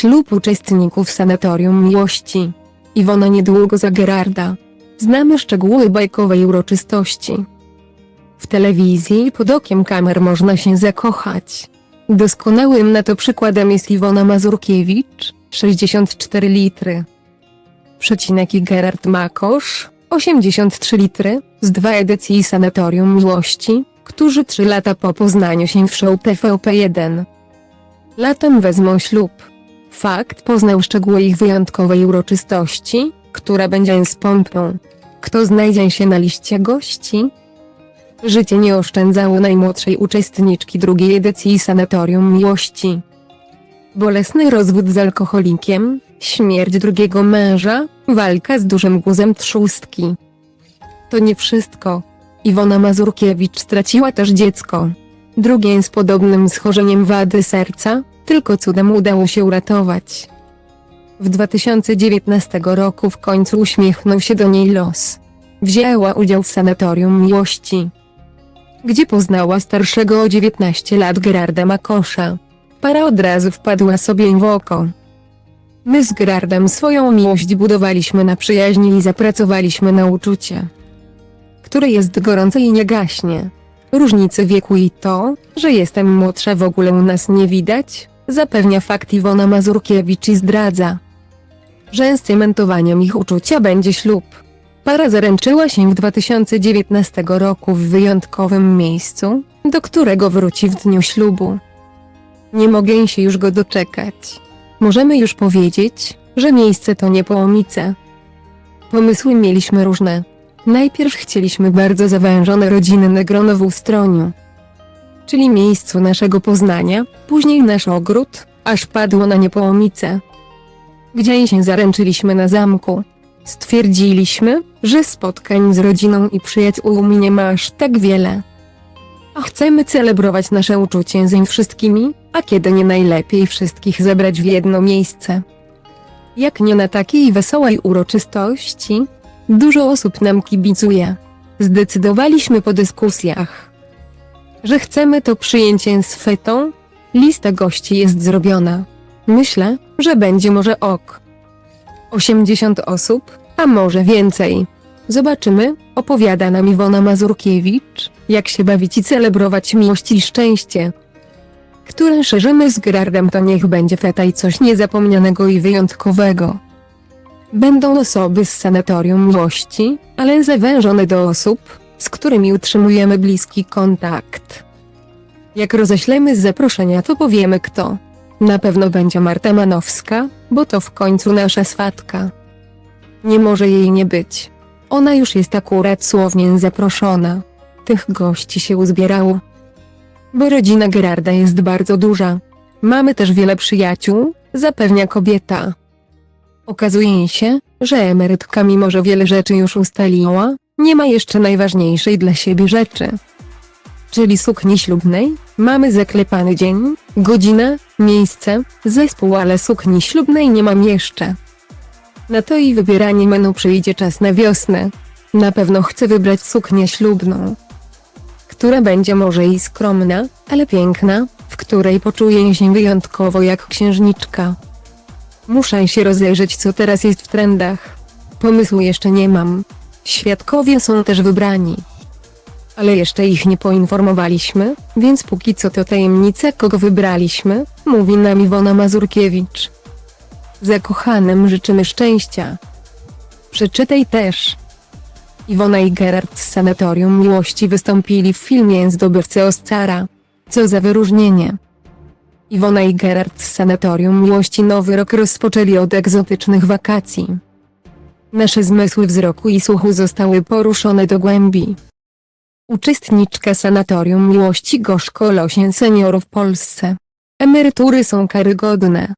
Ślub uczestników Sanatorium Miłości. Iwona niedługo za Gerarda. Znamy szczegóły bajkowej uroczystości. W telewizji pod okiem kamer można się zakochać. Doskonałym na to przykładem jest Iwona Mazurkiewicz, 64 litry. Przecinek i Gerard Makosz, 83 litry, z dwa edycji Sanatorium Miłości, którzy trzy lata po poznaniu się w show TVP1. Latem wezmą ślub. Fakt poznał szczegóły ich wyjątkowej uroczystości, która będzie z pompą. Kto znajdzie się na liście gości? Życie nie oszczędzało najmłodszej uczestniczki drugiej edycji Sanatorium Miłości. Bolesny rozwód z alkoholikiem, śmierć drugiego męża, walka z dużym guzem trzustki. To nie wszystko. Iwona Mazurkiewicz straciła też dziecko. Drugie z podobnym schorzeniem wady serca, tylko cudem udało się uratować. W 2019 roku w końcu uśmiechnął się do niej los. Wzięła udział w Sanatorium Miłości, gdzie poznała starszego o 19 lat Gerarda Makosza. Para od razu wpadła sobie w oko. My z Gerardem swoją miłość budowaliśmy na przyjaźni i zapracowaliśmy na uczucie, które jest gorące i nie gaśnie. Różnicy wieku i to, że jestem młodsza w ogóle u nas nie widać, zapewnia fakt Iwona Mazurkiewicz i zdradza, że scementowaniem ich uczucia będzie ślub. Para zaręczyła się w 2019 roku w wyjątkowym miejscu, do którego wróci w dniu ślubu. Nie mogę się już go doczekać. Możemy już powiedzieć, że miejsce to nie Połomice. Pomysły mieliśmy różne. Najpierw chcieliśmy bardzo zawężone rodzinne grono w Ustroniu, czyli miejscu naszego poznania, później nasz ogród, aż padło na Niepołomice, gdzie się zaręczyliśmy na zamku. Stwierdziliśmy, że spotkań z rodziną i przyjaciółmi nie ma aż tak wiele. A chcemy celebrować nasze uczucie z wszystkimi, a kiedy nie najlepiej wszystkich zebrać w jedno miejsce. Jak nie na takiej wesołej uroczystości? Dużo osób nam kibicuje. Zdecydowaliśmy po dyskusjach, że chcemy to przyjęcie z fetą. Lista gości jest zrobiona. Myślę, że będzie może ok. 80 osób, a może więcej. Zobaczymy, opowiada nam Iwona Mazurkiewicz, jak się bawić i celebrować miłość i szczęście, które szerzymy z Gerardem to niech będzie feta i coś niezapomnianego i wyjątkowego. Będą osoby z sanatorium miłości, ale zawężone do osób, z którymi utrzymujemy bliski kontakt. Jak roześlemy zaproszenia to powiemy kto. Na pewno będzie Marta Manowska, bo to w końcu nasza swatka. Nie może jej nie być. Ona już jest akurat słownie zaproszona. Tych gości się uzbierało. Bo rodzina Gerarda jest bardzo duża. Mamy też wiele przyjaciół, zapewnia kobieta. Okazuje się, że emerytka mimo że wiele rzeczy już ustaliła, nie ma jeszcze najważniejszej dla siebie rzeczy. Czyli sukni ślubnej, mamy zaklepany dzień, godzinę, miejsce, zespół, ale sukni ślubnej nie mam jeszcze. Na to i wybieranie menu przyjdzie czas na wiosnę. Na pewno chcę wybrać suknię ślubną, która będzie może i skromna, ale piękna, w której poczuję się wyjątkowo jak księżniczka. Muszę się rozejrzeć co teraz jest w trendach. Pomysłu jeszcze nie mam. Świadkowie są też wybrani. Ale jeszcze ich nie poinformowaliśmy, więc póki co to tajemnica kogo wybraliśmy, mówi nam Iwona Mazurkiewicz. Zakochanym życzymy szczęścia. Przeczytaj też. Iwona i Gerard z Sanatorium Miłości wystąpili w filmie Zdobywcy Oscara. Co za wyróżnienie. Iwona i Gerard z Sanatorium Miłości nowy rok rozpoczęli od egzotycznych wakacji. Nasze zmysły wzroku i słuchu zostały poruszone do głębi. Uczestniczka Sanatorium Miłości gorzko losie seniorów w Polsce. Emerytury są karygodne.